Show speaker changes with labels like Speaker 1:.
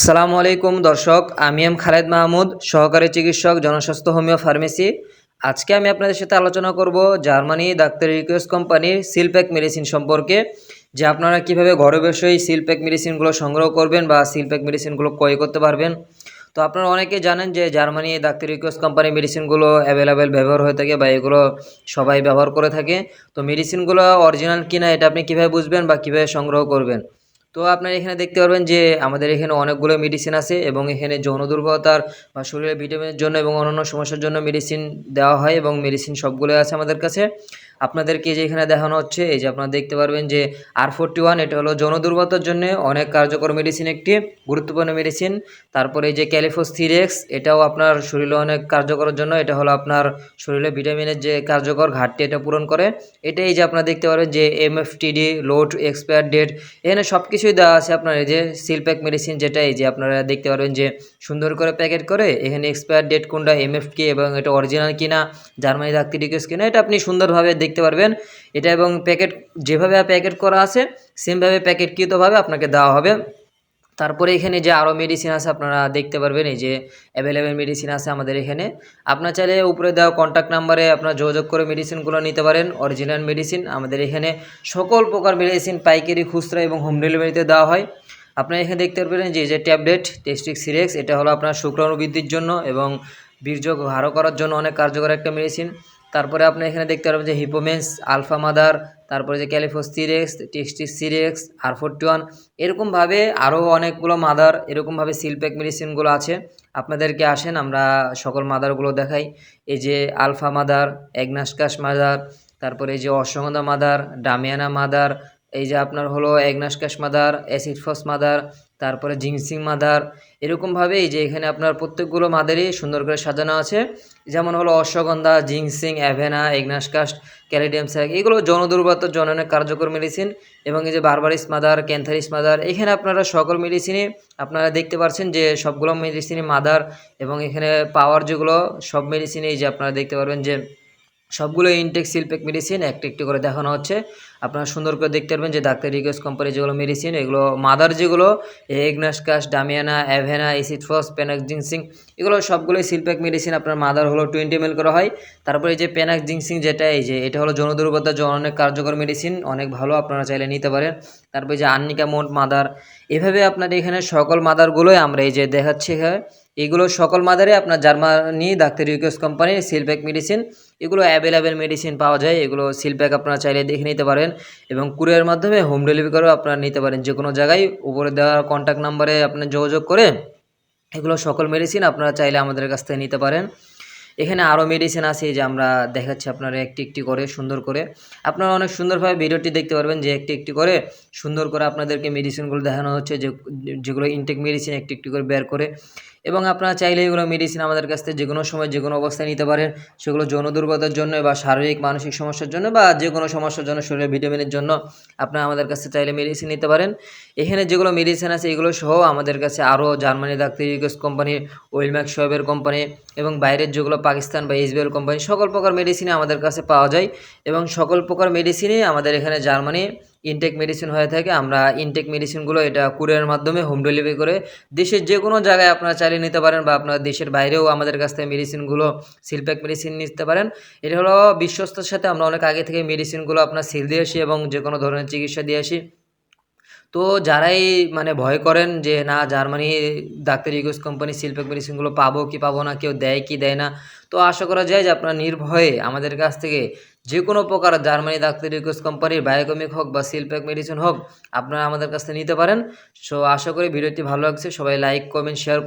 Speaker 1: আসসালামু আলাইকুম, দর্শক। আমি এম খালেদ মাহমুদ, সহকারী চিকিৎসক, জনস্বাস্থ্য হোমিও ফার্মেসি। আজকে আমি আপনাদের সাথে আলোচনা করব জার্মানি ডাক্তার রিকোয়েস্ট কোম্পানির সিলপ্যাক মেডিসিন সম্পর্কে, যে আপনারা কীভাবে ঘরে বসেই সিলপ্যাক মেডিসিনগুলো সংগ্রহ করবেন বা সিলপ্যাক মেডিসিনগুলো ক্রয় করতে পারবেন। তো আপনারা অনেকে জানেন যে জার্মানি ডাক্তার রিকোয়েস্ট কোম্পানির মেডিসিনগুলো অ্যাভেলেবেল ব্যবহার হয়ে থাকে বা এগুলো সবাই ব্যবহার করে থাকে। তো মেডিসিনগুলো অরিজিনাল কিনা, এটা আপনি কীভাবে বুঝবেন বা কীভাবে সংগ্রহ করবেন? তো আপনারা এখানে দেখতে পারবেন যে আমাদের এখানে অনেকগুলো মেডিসিন আছে এবং এখানে যৌন দুর্বলতার, বা শরীরের ভিটামিনের জন্য এবং অন্যান্য সমস্যার জন্য মেডিসিন দেওয়া হয় এবং মেডিসিন সবগুলোই আছে আমাদের কাছে। আপনাদেরকে যে এখানে দেখানো হচ্ছে, এই যে আপনারা দেখতে পারবেন যে আর ফোরটি ওয়ান এটা হলো যৌন দুর্বলতার জন্য অনেক কার্যকর মেডিসিন একটি গুরুত্বপূর্ণ মেডিসিন তারপরে এই যে ক্যালিফোস্থিরেক্স এটাও আপনার শরীরে অনেক কার্যকরের জন্য, এটা হলো আপনার শরীরে ভিটামিনের যে কার্যকর ঘাটতি, এটা পূরণ করে। এটা এই যে আপনারা দেখতে পারবেন যে M MFTD load expire date এখানে সব কিছুই দেওয়া আছে আপনার, এই যে সিলপ্যাক মেডিসিন যেটা, এই যে আপনারা দেখতে পারবেন যে সুন্দর করে প্যাকেট করে, এখানে এক্সপায়ার ডেট কোনটা এমএফ কি এবং এটা অরিজিনাল কিনা জার্মানি রিকোয়েস্ট কিনা, এটা আপনি সুন্দরভাবে দেখতে পারবেন। এটা এবং প্যাকেট যেভাবে প্যাকেট করা আছে সেমভাবে প্যাকেটকৃতভাবে আপনাকে দেওয়া হবে। তারপরে এখানে যে আরও মেডিসিন আছে আপনারা দেখতে পারবেন, এই যে অ্যাভেলেবেল মেডিসিন আছে আমাদের এখানে। আপনার চাইলে উপরে দেওয়া কন্ট্যাক্ট নাম্বারে আপনার যোগাযোগ করে মেডিসিনগুলো নিতে পারেন অরিজিনাল মেডিসিন আমাদের এখানে সকল প্রকার মেডিসিন পাইকারি, খুচরা এবং হোম ডেলিভারিতে দেওয়া হয়। আপনারা এখানে দেখতে পারবেন যে যে ট্যাবলেট টেস্টিক সিরেক্স এটা হলো আপনার শুক্রাণু বৃদ্ধির জন্য এবং বীর্য ঘাড়ো করার জন্য অনেক কার্যকর একটা মেডিসিন তারপরে আপনি এখানে দেখতে পারবেন যে হিপোমেন্স আলফা মাদার তারপরে যে ক্যালিফোস সিরেক্স টেক্সটি সিরেক্স আর ফোরটি ওয়ান এরকমভাবে আরও অনেকগুলো মাদার এরকমভাবে সিলপ্যাক মেডিসিনগুলো আছে। আপনাদেরকে আসেন, আমরা সকল মাদারগুলো দেখাই। এই যে আলফা মাদার অ্যাগনাসকাস মাদার তারপরে এই যে অশ্বগন্ধা মাদার ডামিয়ানা মাদার এই যে আপনার হলো agnus castus mother, acid acid phos mother, তারপরে জিংসিং মাদার এরকমভাবে এই যে এখানে আপনার প্রত্যেকগুলো মাদারই সুন্দর করে সাজানো আছে। যেমন হলো অশ্বগন্ধা, জিংসিং, অ্যাভেনা এগনাসকাস্ট ক্যালিডিয়াম স্যাক এগুলো জন্য অনেক কার্যকর মেডিসিন। এবং এই যে বারবারিস মাদার, ক্যান্থারিস মাদার, এখানে আপনারা সকল মেডিসিনই আপনারা দেখতে পাচ্ছেন যে সবগুলো মেডিসিনই মাদার। এবং এখানে পাওয়ার যেগুলো, সব মেডিসিনই যে আপনারা দেখতে পারবেন যে সবগুলো ইনটেক সিলপ্যাক মেডিসিন একটি একটি করে দেখানো হচ্ছে। আপনারা সুন্দর করে দেখতে পারবেন যে ডাক্তার রিকোয়েস্ট কোম্পানি যেগুলো মেডিসিন এগুলো মাদার যেগুলো agnus castus damiana avena acid phos ginseng এগুলো সবগুলোই সিলপ্যাক মেডিসিন আপনার মাদার হলো টোয়েন্টি এম করা হয়। তারপরে এই যে জিংসিং যেটা, এই যে, এটা হলো যৌন দুর্বলতার জন্য অনেক কার্যকর মেডিসিন অনেক ভালো আপনারা চাইলে নিতে পারেন। তারপরে যে আন্নিকা মোট মাদার এভাবে আপনার এখানে সকল মাদারগুলোই আমরা এই যে দেখাচ্ছি এখানে। এগুলো সকল মাদারে আপনার জার্মানি, ডাক্তার রিকোয়েস্ট কোম্পানির সিলপ্যাক মেডিসিন, এগুলো অ্যাভেলেবেল মেডিসিন পাওয়া যায়। এগুলো সিলপ্যাক আপনারা চাইলে দেখে নিতে পারেন এবং কুরিয়ার মাধ্যমে হোম ডেলিভারি করেও আপনারা নিতে পারেন। যে কোনো জায়গায় উপরে দেওয়া কন্ট্যাক্ট নাম্বারে আপনার যোগাযোগ করে এগুলো সকল মেডিসিন আপনারা চাইলে আমাদের কাছ থেকে নিতে পারেন। এখানে আরও মেডিসিন আছে যে আমরা দেখাচ্ছি আপনারা একটি একটি করে, সুন্দর করে। আপনারা অনেক সুন্দরভাবে ভিডিওটি দেখতে পারবেন যে একটি একটি করে সুন্দর করে আপনাদেরকে মেডিসিনগুলো দেখানো হচ্ছে, যে যেগুলো ইনটেক মেডিসিন একটি একটি করে বের করে। এবং আপনারা চাইলে এগুলো মেডিসিন আমাদের কাছ থেকে যে কোনো সময় যে কোনো অবস্থায় নিতে পারেন। সেগুলো যৌন দুর্বলতার জন্য বা শারীরিক, মানসিক সমস্যার জন্য বা যে কোনো সমস্যার জন্য, শরীরে ভিটামিনের জন্য আপনারা আমাদের কাছে চাইলে মেডিসিন নিতে পারেন। এখানে যেগুলো মেডিসিন আছে এগুলো সহ আমাদের কাছে আরও জার্মানি ডাক্তার ইউকেস কোম্পানি, ওয়েলম্যাক শোয়েবের কোম্পানি এবং বাইরের যেগুলো পাকিস্তান বা ইসরায়েল কোম্পানি, সকল প্রকার মেডিসিনই আমাদের কাছে পাওয়া যায় এবং সকল প্রকার মেডিসিনই আমাদের এখানে জার্মানি ইনটেক মেডিসিন হয়ে থাকে, আমরা ইনটেক মেডিসিনগুলো এটা কুরিয়ারের মাধ্যমে হোম ডেলিভারি করে দেশের যে কোনো জায়গায় আপনারা চালিয়ে নিতে পারেন বা আপনারা দেশের বাইরেও আমাদের কাছ থেকে মেডিসিনগুলো সিলপ্যাক মেডিসিন নিতে পারেন। এটা হলো বিশ্বস্তর সাথে আমরা অনেক আগে থেকে মেডিসিনগুলো আপনার সিল দিয়ে আসি এবং যে কোনো ধরনের চিকিৎসা দিয়ে আসি। তো যারাই মানে ভয় করেন যে, না, জার্মানি ডাক্তার ইগোস কোম্পানি শিল্প মেডিসিনগুলো পাবো কি পাবো না, কেউ দেয় কি দেয় না? তো আশা করা যায় যে, আপনারা নির্ভয়ে আমাদের কাছ থেকে যে কোনো প্রকার জার্মানি ডাক্তার ইগোস কোম্পানির বায়োকমিক হোক বা শিল্পক মেডিসিন হোক, আপনারা আমাদের কাছ থেকে নিতে পারেন। সো, আশা করি ভিডিওটি ভালো লাগছে। সবাই লাইক, কমেন্ট, শেয়ার